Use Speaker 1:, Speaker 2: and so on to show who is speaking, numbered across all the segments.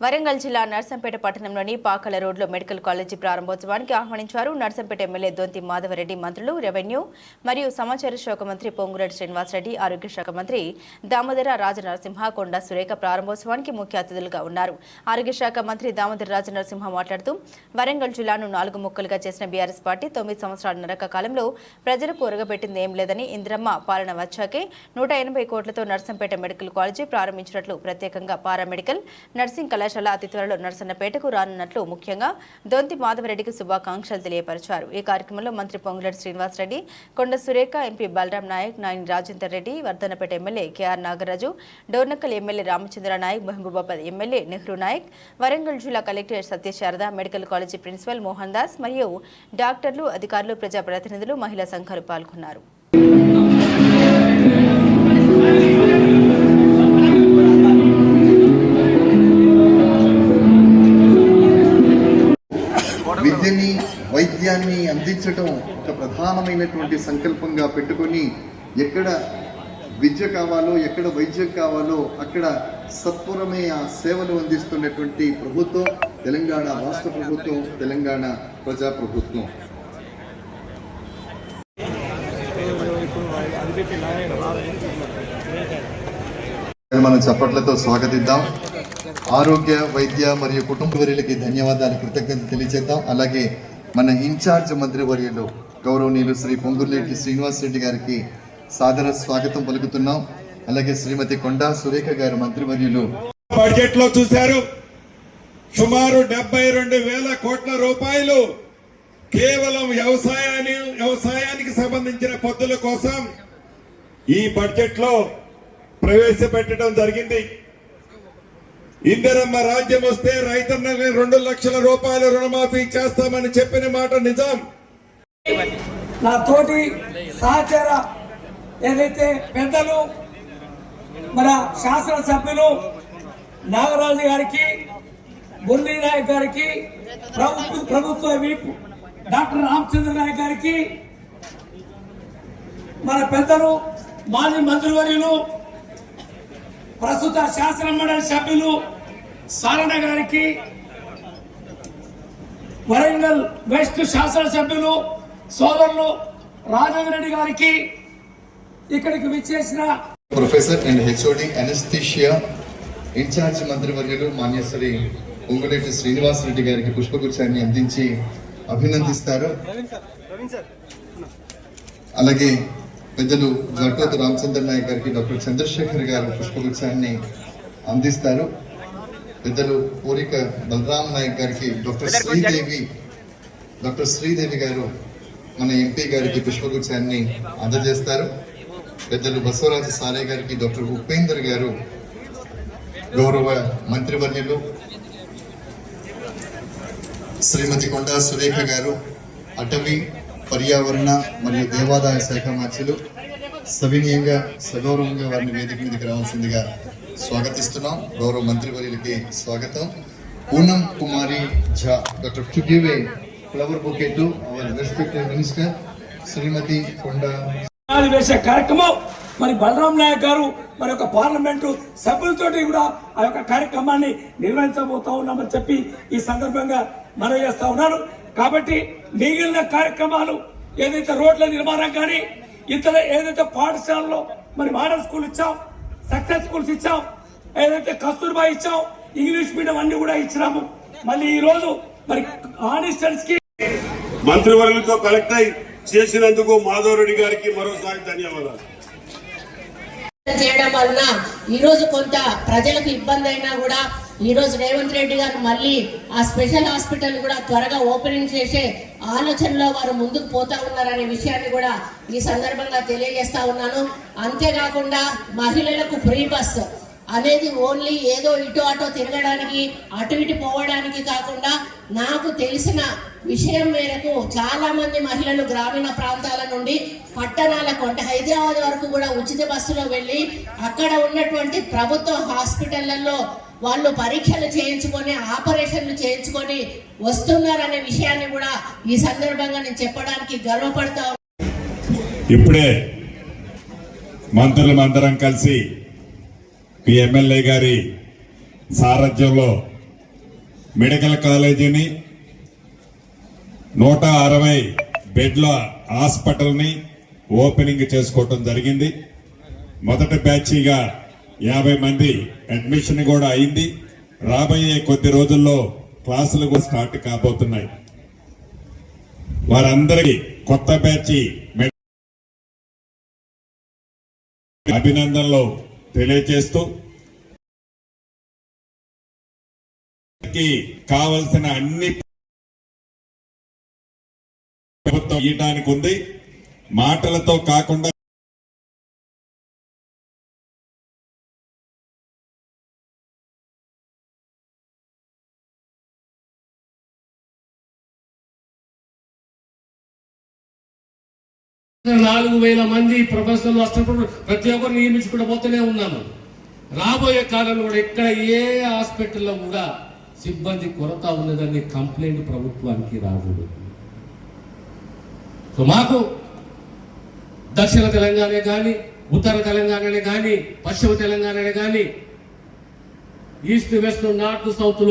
Speaker 1: వరంగల్ జిల్లా నర్సంపేట పట్టణంలోని పాకల రోడ్లో మెడికల్ కాలేజీ ప్రారంభోత్సవానికి ఆహ్వానించారు నర్సంపేట ఎమ్మెల్యే దొంతి మాధవరెడ్డి మంత్రులు రెవెన్యూ మరియు సమాచార శాఖ మంత్రి పొంగురెడ్డి శ్రీనివాసరెడ్డి ఆరోగ్య శాఖ మంత్రి దామోదర రాజనరసింహ కొండ సురేఖ ప్రారంభోత్సవానికి ముఖ్య అతిథులుగా ఉన్నారు. ఆరోగ్య శాఖ మంత్రి దామోదర రాజనరసింహ మాట్లాడుతూ వరంగల్ జిల్లాను నాలుగు ముక్కలుగా చేసిన బీఆర్ఎస్ పార్టీ తొమ్మిది సంవత్సరాల నరక కాలంలో ప్రజలకు ఒరగబెట్టింది ఏం లేదని ఇంద్రమ్మ పాలన వచ్చాకే నూట ఎనభై కోట్లతో నర్సంపేట మెడికల్ కాలేజీ ప్రారంభించినట్లు ప్రత్యేకంగా పారామెడికల్ నర్సింగ్ కళాశాల అతి త్వరలో నర్సన్నపేటకు రానున్నట్లు ముఖ్యంగా దొంతి మాధవరెడ్డికి శుభాకాంక్షలు తెలియపరిచారు. ఈ కార్యక్రమంలో మంత్రి Ponguleti Srinivasa Reddy Konda Surekha MP Balram Naik Nayini Rajender Reddy Wardhannapet MLA KR Nagaraju Dornakal MLA Ramachandra Naik Mahabubabad MLA Nehru Naik Warangal జిల్లా collector Satya Sarada medical college principal Mohan Das మరియు డాక్టర్లు అధికారులు ప్రజాప్రతినిధులు మహిళా సంఘాలు పాల్గొన్నారు.
Speaker 2: విద్యని వైద్యాన్ని అందించడం ఒక ప్రధానమైనటువంటి సంకల్పంగా పెట్టుకొని ఎక్కడ విద్య కావాలో ఎక్కడ వైద్యం కావాలో అక్కడ సత్వరమే ఆ సేవలు అందిస్తున్నటువంటి ప్రభుత్వం తెలంగాణ రాష్ట్ర ప్రభుత్వం తెలంగాణ ప్రజా ప్రభుత్వం మనం చప్పట్లతో స్వాగతిద్దాం. ఆరోగ్య వైద్య మరియు కుటుంబ వర్యులకి ధన్యవాదాలు కృతజ్ఞత తెలియజేద్దాం అలాగే మన ఇన్ఛార్జ్ మంత్రి వర్యులు గౌరవనీయులు శ్రీ పొంగులేటి శ్రీనివాస్ రెడ్డి గారికి సాదర స్వాగతం పలుకుతున్నాం. అలాగే శ్రీమతి కొండా సురేఖ గారు మంత్రివర్యులు
Speaker 3: బడ్జెట్లో చూశారు. సుమారు డెబ్బై రెండు వేల కోట్ల రూపాయలు కేవలం వ్యవసాయాన్ని వ్యవసాయానికి సంబంధించిన పద్ధతుల కోసం ఈ బడ్జెట్లో ప్రవేశపెట్టడం జరిగింది. ఇందిరమ్మ రాజ్యం వస్తే రైతన్నకి రెండు లక్షల రూపాయల రుణమాఫీ చేస్తామని చెప్పిన మాట నిజం.
Speaker 4: నా తోటి సహచర ఏదైతే పెద్దలు మన శాసనసభ్యులు నాగరాజు గారికి మురళీ నాయక్ గారికి ప్రభుత్వ ప్రభుత్వ వీపు డాక్టర్ రామచంద్ర నాయక్ గారికి మన పెద్దలు మాజీ మంత్రివర్యులు ప్రస్తుత శాసనమండలి సభ్యులు సారణ గారికి వరంగల్ వెస్ట్ శాసనసభ్యులు సోదరులు రాజేంద్ర రెడ్డి గారికి ఇక్కడికి విచ్చేసిన
Speaker 2: professor and HOD anaesthesia in charge మంత్రివర్యులు మాన్యశ్రీ పొంగులేటి శ్రీనివాస్ రెడ్డి గారికి పుష్పగుచ్చాన్ని అందించి అభినందిస్తారు. అలాగే పెద్దలు జట్లోతు రామచంద్ర నాయక్ గారికి డాక్టర్ చంద్రశేఖర్ గారు పుష్పగుచ్చాన్ని అందిస్తారు. పెద్దలు పూరిక బలరాం నాయక్ గారికి డాక్టర్ శ్రీదేవి డాక్టర్ శ్రీదేవి గారు మన ఎంపీ గారికి పుష్పగుచ్చాన్ని అందజేస్తారు. పెద్దలు బసవరాజు సారే గారికి డాక్టర్ ఉపేందర్ గారు గౌరవ మంత్రివర్యులు శ్రీమతి కొండా సురేఖ గారు అటవీ పర్యావరణ మరియు దేవాదాయ శాఖ మంత్రులు సవినీయంగా సగౌరవంగా వారిని వేదిక మీదకి రావాల్సిందిగా స్వాగతిస్తున్నాం. గౌరవ మంత్రివర్యులకి స్వాగతం. Poonam Kumari Jha doctor to give a flower bouquet to our respected minister Shrimati Konda.
Speaker 4: వేసే కార్యక్రమం మరి బలరాం నాయక్ గారు మరి యొక్క పార్లమెంటు సభ్యులతోటి కూడా ఆ యొక్క కార్యక్రమాన్ని నిర్వహించబోతా ఉన్నామని చెప్పి ఈ సందర్భంగా మనవి చేస్తా ఉన్నారు కాబట్టి మిగిలిన కార్యక్రమాలు ఏదైతే రోడ్ల నిర్మాణం కానీ ఇతర ఏదైతే పాఠశాలలో మరి మోడల్ స్కూల్ ఇచ్చాం సక్సెస్ స్కూల్స్ ఇచ్చాం. ఏదైతే కస్తూర్బా ఇచ్చాం ఇంగ్లీష్ మీడియం అన్ని కూడా ఇచ్చినాము. మళ్ళీ ఈ రోజు మరి ఆనిస్టర్స్కి
Speaker 3: మంత్రివర్యులతో కలెక్ట్ అయి చేసినందుకు మాధవ్ రెడ్డి గారికి మరోసారి ధన్యవాదాలు.
Speaker 5: చేయడం వలన ఈ రోజు కొంత ప్రజలకు ఇబ్బంది అయినా కూడా ఈరోజు రేవంత్ రెడ్డి గారు మళ్ళీ ఆ స్పెషల్ హాస్పిటల్ కూడా త్వరగా ఓపెనింగ్ చేసే ఆలోచనలో వారు ముందుకు పోతా ఉన్నారనే విషయాన్ని కూడా ఈ సందర్భంగా తెలియజేస్తా ఉన్నాను. అంతేకాకుండా మహిళలకు ఫ్రీ బస్ అనేది ఓన్లీ ఏదో ఇటు అటో తిరగడానికి అటు ఇటు పోవడానికి కాకుండా నాకు తెలిసిన విషయం మేరకు చాలా మంది మహిళలు గ్రామీణ ప్రాంతాల నుండి పట్టణాలకు అంటే హైదరాబాద్ వరకు కూడా ఉచిత బస్సులో వెళ్ళి అక్కడ ఉన్నటువంటి ప్రభుత్వ హాస్పిటళ్ళలో వాళ్ళు పరీక్షలు చేయించుకొని ఆపరేషన్లు చేయించుకొని వస్తున్నారనే విషయాన్ని కూడా ఈ సందర్భంగా నేను చెప్పడానికి గర్వపడతా
Speaker 3: ఇప్పుడే మంత్రులమందరం కలిసి మీ ఎమ్మెల్యే గారి సారథ్యంలో మెడికల్ కాలేజీని నూట అరవై బెడ్ల హాస్పిటల్ని ఓపెనింగ్ చేసుకోవటం జరిగింది. మొదటి బ్యాచీగా యాభై మంది అడ్మిషన్ కూడా అయింది. రాబోయే కొద్ది రోజుల్లో క్లాసులు కూడా స్టార్ట్ కాబోతున్నాయి. వారందరికీ కొత్త బ్యాచ్ అభినందనలు తెలియజేస్తూ కావలసిన అన్ని ప్రభుత్వం ఇయటానికి ఉంది. మాటలతో కాకుండా
Speaker 6: నాలుగు వేల మంది ప్రొఫెషనల్ హాస్పిటల్ ప్రతి ఒక్కరు నియమించుకుంటూ పోతూనే ఉన్నాము. రాబోయే కాలంలో కూడా ఎక్కడ ఏ హాస్పిటల్లో కూడా సిబ్బంది కొరత ఉన్నదని కంప్లైంట్ ప్రభుత్వానికి రాకూడదు సో మాకు దక్షిణ తెలంగాణనే కానీ ఉత్తర తెలంగాణనే కానీ పశ్చిమ తెలంగాణనే కానీ ఈస్ట్ వెస్ట్ నార్త్ సౌత్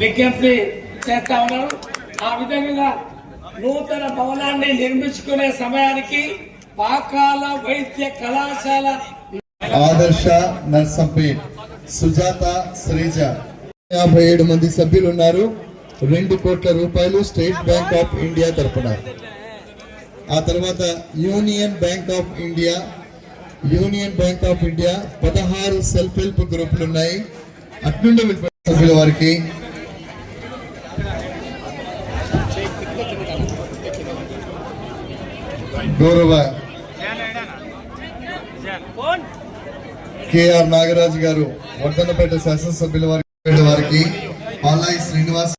Speaker 4: విజ్ఞప్తి చేస్తా ఉన్నారు ఆ విధంగా నూతన భవనాన్ని నిర్మించుకునే సమయానికి పాకాల వైద్య కళాశాల
Speaker 2: ఆదర్శ నర్సంపేట్ సుజాత శ్రీజ. యాభై ఏడు మంది సభ్యులు ఉన్నారు రెండు కోట్ల రూపాయలు స్టేట్ బ్యాంక్ ఆఫ్ ఇండియా తరపున. ఆ తర్వాత Union Bank of India Union Bank of India పదహారు సెల్ఫ్ హెల్ప్ గ్రూపులు ఉన్నాయి. అట్నుండి సభ్యుల వారికి గౌరవ కేఆర్ నాగరాజు గారు వర్ధనపేట శాసనసభ్యుల వారి వారికి పాలాయి శ్రీనివాస్